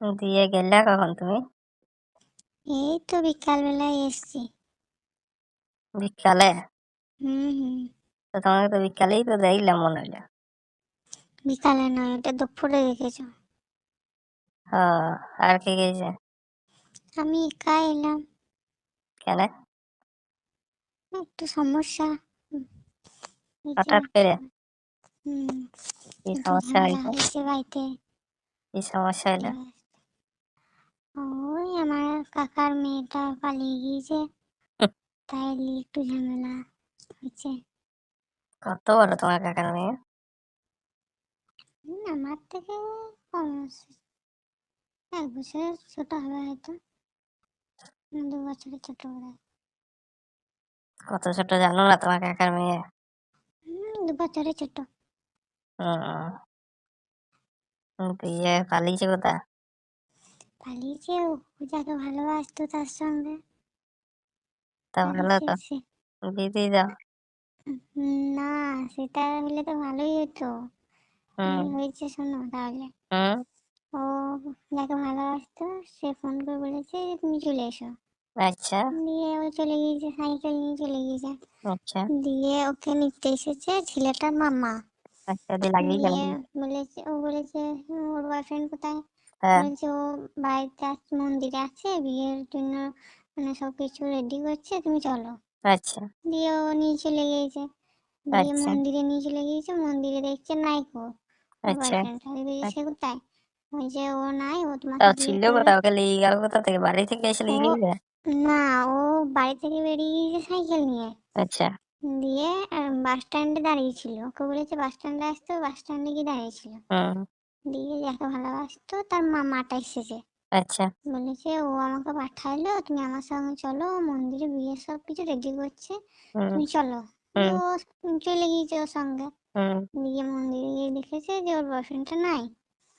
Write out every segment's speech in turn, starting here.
দিয়ে গেলা কখন তুমি? এই তো বিকাল বিকালবেলায় এসছি। বিকালে? হুম হুম। তো তোমাকে তো বিকালেই তো দেখলাম মনে হইল। বিকালে নয় ওটা দুপুরে দেখেছ। ও আর কে গেছে আমি একা এলাম। কেন? একটু সমস্যা। হঠাৎ করে? হুম। কি সমস্যা হয়েছে বাড়িতে। কি সমস্যা হইল? ওই আমার কাকার মেয়েটা পালিয়ে গিয়েছে। তাই একটু ঝামেলা হয়েছে কত বড় তোমার কাকার মেয়ে? আমার থেকে কম এক বছরের ছোট হবে হয়তো। দু বছরের ছোট হবে। কত ছোট জানো না তোমার কাকার মেয়ে? দু বছরের ছোট। দিয়ে পালিয়েছে কোথা পালিয়েছে ও যাকে ভালোবাসতো তার সঙ্গে। তা ভালো তো দাও হুম, না সেটা হলে তো ভালোই হতো। হয়েছে শোনো তাহলে? ও যাকে ভালোবাসতো সে ফোন করে বলেছে তুমি চলে এসো। আচ্ছা। দিয়ে ও চলে গিয়েছে সাইকেল নিয়ে চলে গিয়েছে। আচ্ছা। দিয়ে ওকে নিতে এসেছে ছেলেটার মামা। আচ্ছা দিয়ে লাগিয়ে গেল বলেছে ও বলেছে "হুম, ওর বয়ফ্রেন্ড কোথায়? বলেছে ও বাড়িতে মন্দিরে আছে বিয়ের জন্য মানে সব কিছু রেডি করছে তুমি চলো। আচ্ছা। দিয়ে ও নিয়ে চলে গিয়েছে। দিয়ে আচ্ছা। মন্দিরে নিয়ে চলে গিয়েছে মন্দিরে দেখছে নাইকো আচ্ছা। সে কোথায়? ও নাই ও বিয়ে ছিল কোথাও ওকে নিয়ে গেল কোথা থেকে? বাড়ি থেকে এসে নিয়ে ও- গেলে না ও বাড়ি থেকে বেরিয়ে গিয়েছে সাইকেল নিয়ে। আচ্ছা। দিয়ে বাস স্ট্যান্ডে দাঁড়িয়েছিল ওকে বলেছে বাস স্ট্যান্ডে আসতে বাস স্ট্যান্ডে গিয়ে দাঁড়িয়েছিল দিয়ে যাকে ভালোবাসতো তার মামাটা এসেছে। আচ্ছা। বলেছে ও আমাকে পাঠাইলো তুমি আমার সঙ্গে চলো মন্দিরে বিয়ে সব কিছু রেডি করছে তুমি চলো। ও চলে গিয়েছে ওর সঙ্গে। দিয়ে মন্দিরে গিয়ে দেখেছে যে ওর বয়ফ্রেন্ডটা নাই।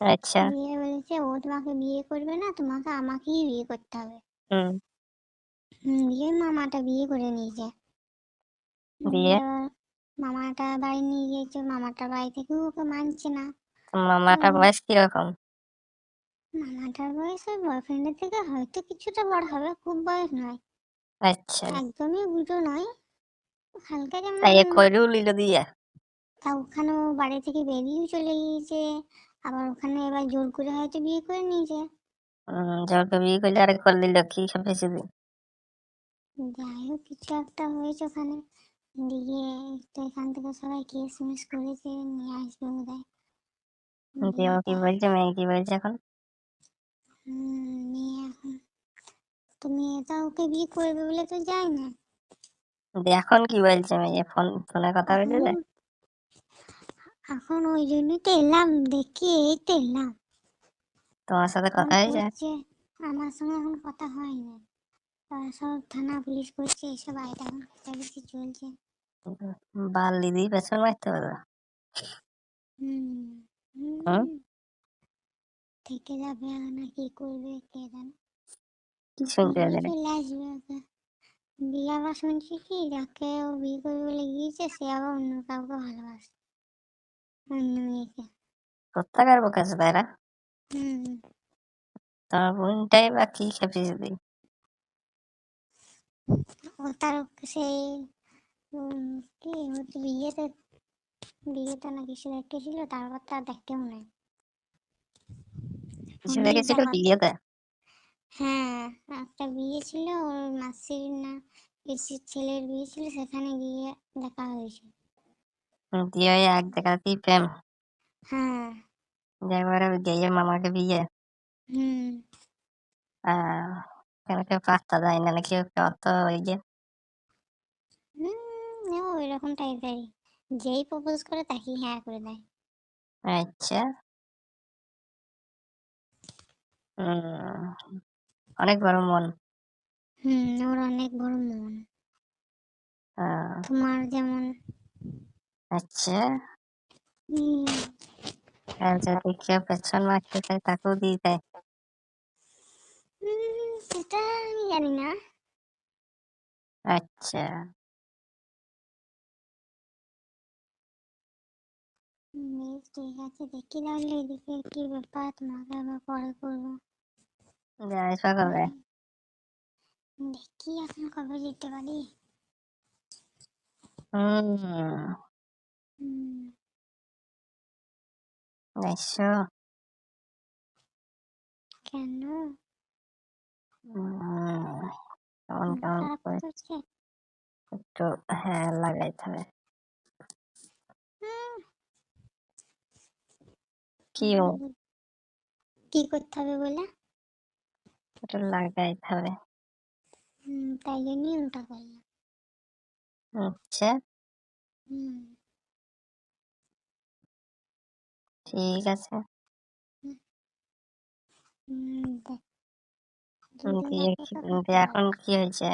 আচ্ছা। দিয়ে বলেছে ও তোমাকে বিয়ে করবে না তোমাকে আমাকেই বিয়ে করতে হবে। দিয়ে মামাটা বিয়ে করে নিয়েছে দিয়ে? মামাটা বাড়ি নিয়ে গিয়েছে মামাটার বাড়ি থেকেও ওকে মানছে না। মামাটার হুম। বয়স কীরকম? মামাটার বয়স ওই বয়ফ্রেন্ডের থেকে হয়তো কিছুটা বড় হবে খুব বয়স নয়। আচ্ছা। একদমই বুড়ো নয়। হালকা যেমন তাই এ কইরেও লিল দিয়ে। তা ওখানে ও বাড়ি থেকে বেরিয়েও চলে গিয়েছে আবার ওখানে এবার জোর করে হয়তো বিয়ে করে নিয়েছে। হুম জোরকে বিয়ে করলে আর করে দিল কি সব বেশি দিন? যাই হোক কিছু একটা হয়েছে ওখানে। দিয়ে তো এখান থেকে সবাই কেস মিস করেছে নিয়ে আসবে বোধহয়। দিয়ে ও কি বলছে মেয়ে কি বলছে এখন। মেয়ে এখন। তো মেয়েটা ওকে বিয়ে করবে বলে তো যায় না। এখন কি বলছে মেয়ে? ফোন ফোনে কথা বললে এখন ওই জন্যই তো এলাম দেখি এই তো এলাম তোমার সাথে কথা হয়েছে? আমার সঙ্গে এখন কথা হয়নি। সব থানা পুলিশ করছে এসব বাড়িতে এখন খোঁজাখুঁজি চলছে। বাল দিদি পেছন মারতে পারবে হুম। হুম? থেকে যাবে না কি করবে কে জানে। বিয়ে আবার শুনছি কি যাকে ও বিয়ে করবে বলে গিয়েছে সে আবার অন্য কাউকে ভালোবাসে। অন্য মেয়েকে। কোথাকার বুক আছে হুম। তোমার বোনটাই বা কি খেপেছে দিই ও তার সেই উম, কি হচ্ছে বিয়েতে বিয়েতে না কিছু দেখেছিল তারপর তার দেখতেও নাই। দেখেছিল বিয়েতে? হ্যাঁ একটা বিয়ে ছিল ওর মাসির না পিসির ছেলের বিয়ে ছিল সেখানে গিয়ে দেখা হয়েছে। দিয়ে এক দেখাতেই প্রেম। হ্যাঁ। একবারে গেয়ের মামাকে বিয়ে? হুম। আহ কেন কেউ পাত্তা দেয় না নাকি? অত ওই যে হুম ও এরকম টাইপেরই যেই প্রপোজ করে তাকেই হ্যাঁ করে দেয়। আচ্ছা। হুম অনেক বড় মন। হুম ওর অনেক বড় মন। আহ, তোমার যেমন আচ্ছা। হুম, আর যদি কেউ পেছন মারতে চায় তাকেও দিয়ে দেয়। হুম, সেটা আমি জানি না। আচ্ছা। বেশ ঠিক আছে দেখি তাহলে এদিকে কি ব্যাপার তোমাকে আবার পরে। করব আসবা কবে দেখি এখন কবে যেতে পারি এসো কেন কেমন কেমন একটু হ্যাঁ লাগাইতে হবে হুম, কি ও কি করতে হবে বলে? একটু লাগাইতে হবে। তাই জন্যই ওটা করলাম। আচ্ছা। ঠিক আছে। এখন কি হয়েছে?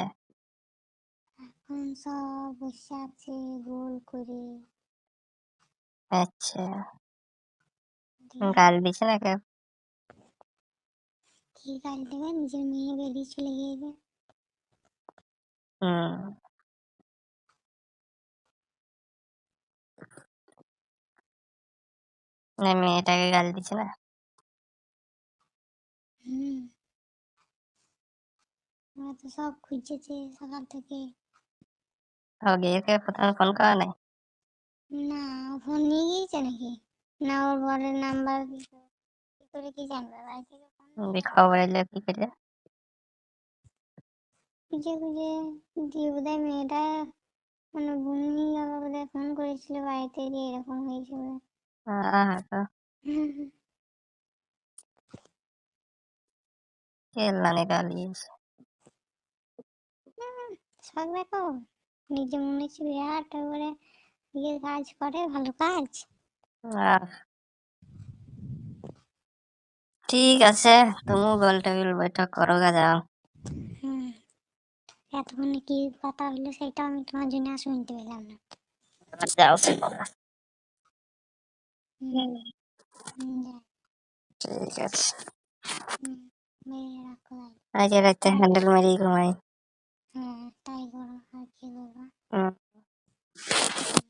এখন সব বসে আছে গোল করে। আচ্ছা। গাল দিছে না কেউ? কি গাল দেবে? নিজের মেয়ে বেরিয়ে চলে গিয়েছে। হুম। মেয়েটাকে গাল দিছে না? হুম। তো সব খুঁজেছে সকাল থেকে। ও ফোন করা নাই না ফোন নিয়ে গিয়েছে নাকি? না ওর বরের নাম্বার কি করে কি জানবে? বাড়ি থেকে ফোন খবর এলে কি করলে খুঁজে খুঁজে দিয়ে বোধহয় মেয়েটা মানে বুনি আবার বোধহয় ফোন করেছিল বাড়িতে যে এরকম হয়েছে বলে তো কেলানি গালিয়েছে শখ দেখো নিজে মনে হচ্ছে বিরাট করে ইয়ে কাজ করে ভালো কাজ। আহ, ঠিক আছে তুমি গোল টেবিল বৈঠক করো গা যাও হুম এতক্ষণ কি কথা হইলো সেটা আমি তোমার জন্য আর শুনতে পেলাম না এবার যাও হুম, হুম, যাই, ঠিক আছে হুম, মেরে রাখো ভাই। আজকে রাতে হ্যান্ডেল মারি ঘুমাই হ্যাঁ তাই করো আর কি করবো হুম। হুম।